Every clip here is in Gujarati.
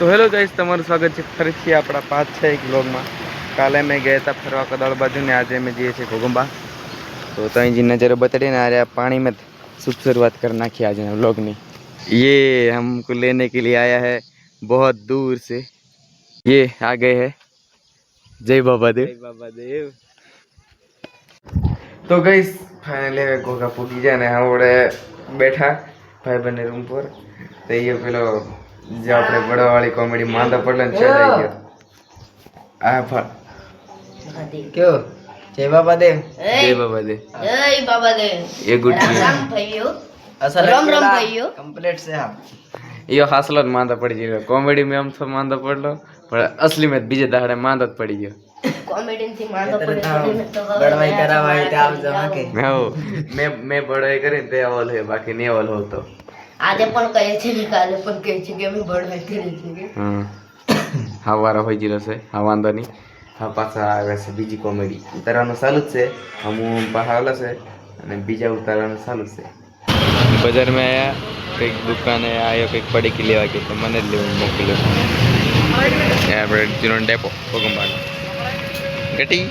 તો હેલો ગાઈસ તમારું સ્વાગત છે ફરીથી આપણા પાંચ છ એક બ્લોગમાં કાલે મેં ગયા હતા ફરવા કદાળ બાજુ ને આજે અમે જઈએ છીએ ઘોગંબા તો ત્યાં जी नज़र बतड़ी ना अरे पानी में शुभ शुरुआत कर नाखी आज व्लॉग ने ये हमको लेने के लिए आया है बहुत दूर से ये आ गए हैं जय बाबा देव બાબા દેવ તો ગઈસ ફાઇનલી હવે ઘોઘા પૂગી જાય ને આપણે બેઠા ભાઈ બંને રૂમ પર તો એ પેલો જે આપણે બડાવાળી કોમેડી માંદા પડલે ને છે ગયો. આ ફા કયો? જય બાબા દેવ જય બાબા દે જય બાબા દેવ એ ગુડ રામ ભાઈઓ અસલ રામ રામ ભાઈઓ. કમ્પ્લીટ છે આ યો હાસલો જ માંદા પડી ગયો. કોમેડી મેં આમ તો માંદા પડલો પણ અસલી મેં બીજે દાડે માંદા જ પડી ગયો. હવે બળવાઈ હોય તો મેં મેં મેં અવલ હે બાકી નહીં અવલ હોતો. આજે પણ કહે છે ને કાલે પણ કહે છે કે અમે બળવાઈ કરી છે હા વારા હોઈ ગયેલો છે. હા વાંધો નહીં. હા પાછા આવે છે બીજી કોમેડી. ઉતારવાનું ચાલુ જ છે. હું પહાડેલો છે અને બીજા ઉતારવાનું ચાલુ જ છે. બજારમાં આવ્યા કંઈક દુકાને આવ્યો કંઈક પડીકી લેવા કે તો મને જ લેવું મોકલ્યો. આપણે જીરો ડેપો ભોગંબાનો. ગટી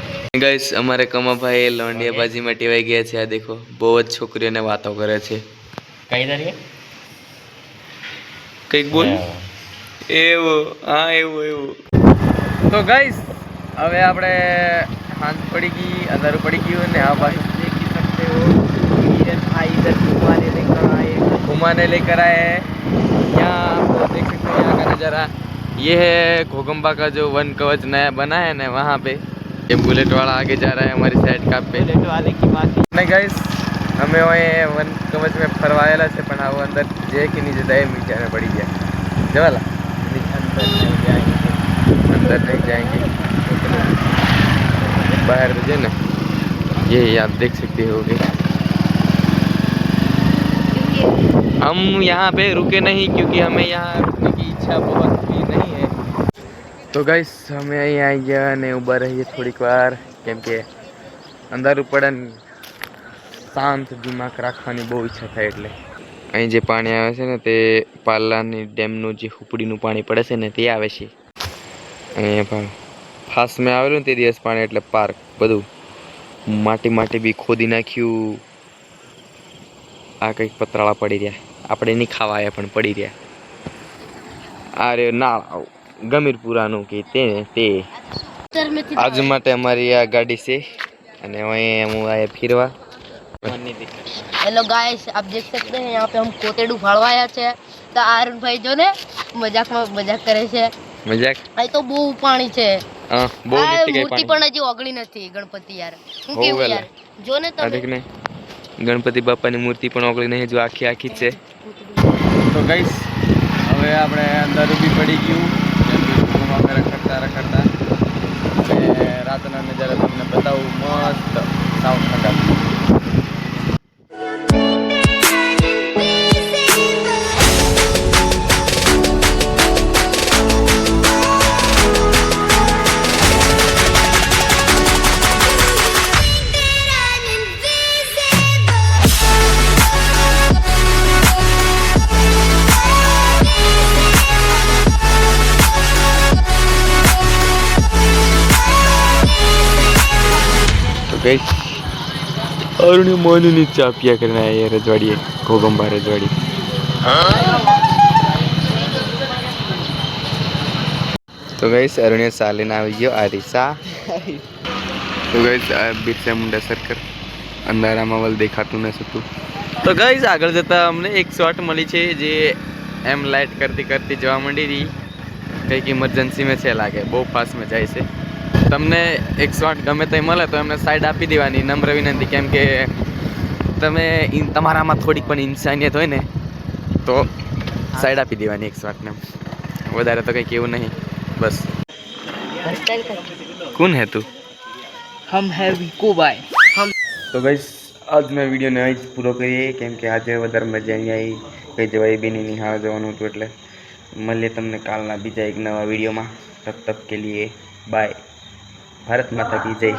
ગઈસ અમારે કમાભાઈ લોંડિયાબાજીમાં ટેવાઈ ગયા છે. આ દેખો બહુ જ છોકરીઓને વાતો કરે છે. કઈ તારીખે? કંઈક બોલ એવું હા એવું એવું તો ગાઈસ હવે આપણે હાંજ પડી ગઈ અંધારું પડી ગયું ને આ પાછું દેખી सकते हो ये भाई इधर घुमाने लेकर आए घुमाने लेकर आए हैं यहाँ आपको देख सकते हैं यहाँ का नज़ारा ये है घोगम्बा का जो वन कवच नया बना है ना वहाँ पे ये बुलेट वाला आगे जा रहा है हमारी साइड का पे બુલેટ વાલે કી બાત નહીં ગાઈસ અમે અહીં વન કવચ મેં ફરવાયેલા છે પણ આવું અંદર જે કે નીચે દય મીચાને પડી ગયા જવાલા અંદર નહીં જાય अंदर नहीं जाएंगे बाहर तो जो ना ये आप देख सकते होगे हम यहाँ पे रुके नहीं क्योंकि हमें यहाँ रुकने की इच्छा बहुत भी नहीं है તો ગાઈસ અમે અહીં આવી ગયા અને ઊભા રહીએ થોડીક વાર કેમ કે અંધારું પડે ને શાંત દિમાગ રાખવાની બહુ ઈચ્છા થાય એટલે. અહીં જે પાણી આવે છે ને તે પાલાની ડેમનું જે હુપડીનું પાણી પડે છે ને તે આવે છે. અહીંયા પણ ફાસ્ટ મેં આવેલું ને તે દિવસ પાણી એટલે પાર્ક બધું માટી માટી બી ખોદી નાખ્યું. આ કંઈક પતરાળા પડી રહ્યા. આપણે નહીં ખાવા આવ્યા પણ પડી રહ્યા. આ રે ના ગમીરપુરાનું કે તે તે. આજ માટે અમારી આ ગાડી છે અને અહીં હું આ ફીરવા હેલો ગાઈસ આપ દેખ सकते हैं यहाँ पे हम કોતેડું ફાળવાયા છે તો આરુણ ભાઈ જો ને મજાકમાં મજાક કરે છે મજાક અહીં તો બહુ પાણી છે હા બહુ આ નીચે ગઈ મૂર્તિ પાણી પણ હજી ઓગળી નથી ગણપતિ યાર હું બહુ કેવું વહેલા. યાર જો ને આ દેખ તમે ને ગણપતિ બાપાની મૂર્તિ પણ ઓગળી નહીં જો આખી આખી જ છે તો ગઈશ હવે આપણે અંદર ઊભી પડી ગયું અમે રખડતા ગઈ અરુણ મોની ચા પિયા કરીને આયા રજવાડીએ ઘોગંબા રજવાડી તો ગઈ અરુણ્ય સાલીને આવી ગયો આરિસા તો ગઈ બિરસા મુંડા સર્કલ અંધારામાં વલ દેખાતું ન હતું. તો ગઈ આગળ જતા અમને એક શોટ મળી છે જે એમ લાઇટ કરતી કરતી જવા માંડી રહી. કંઈક ઇમરજન્સીમાં છે લાગે બહુ ફાસ્ટમાં જાય છે. તમને એક શોટ ગમે તે મળે તો એમને સાઈડ આપી દેવાની. નમ્ર વિનંતી કેમ કે તમે તમારામાં થોડીક પણ ઇન્સાનિયત હોય ને તો સાઈડ આપી દેવાની એક શોટને વધારે તો કંઈ કેવું નહીં. બસ. કોણ હે તું? હમ હે વિકો ભાઈ. તો ગઈસ આજ મેં વિડીયોને અહીં જ પૂરો કરીએ કેમ કે આજે વધારે મજા નહીં આવી. કંઈ જવાય બી નહીં નિહાળ જવાનું હતું એટલે. મળીએ તમને કાલના બીજા એક નવા વિડીયોમાં તબ તક કે લીએ. બાય ભારત માતા કી જય.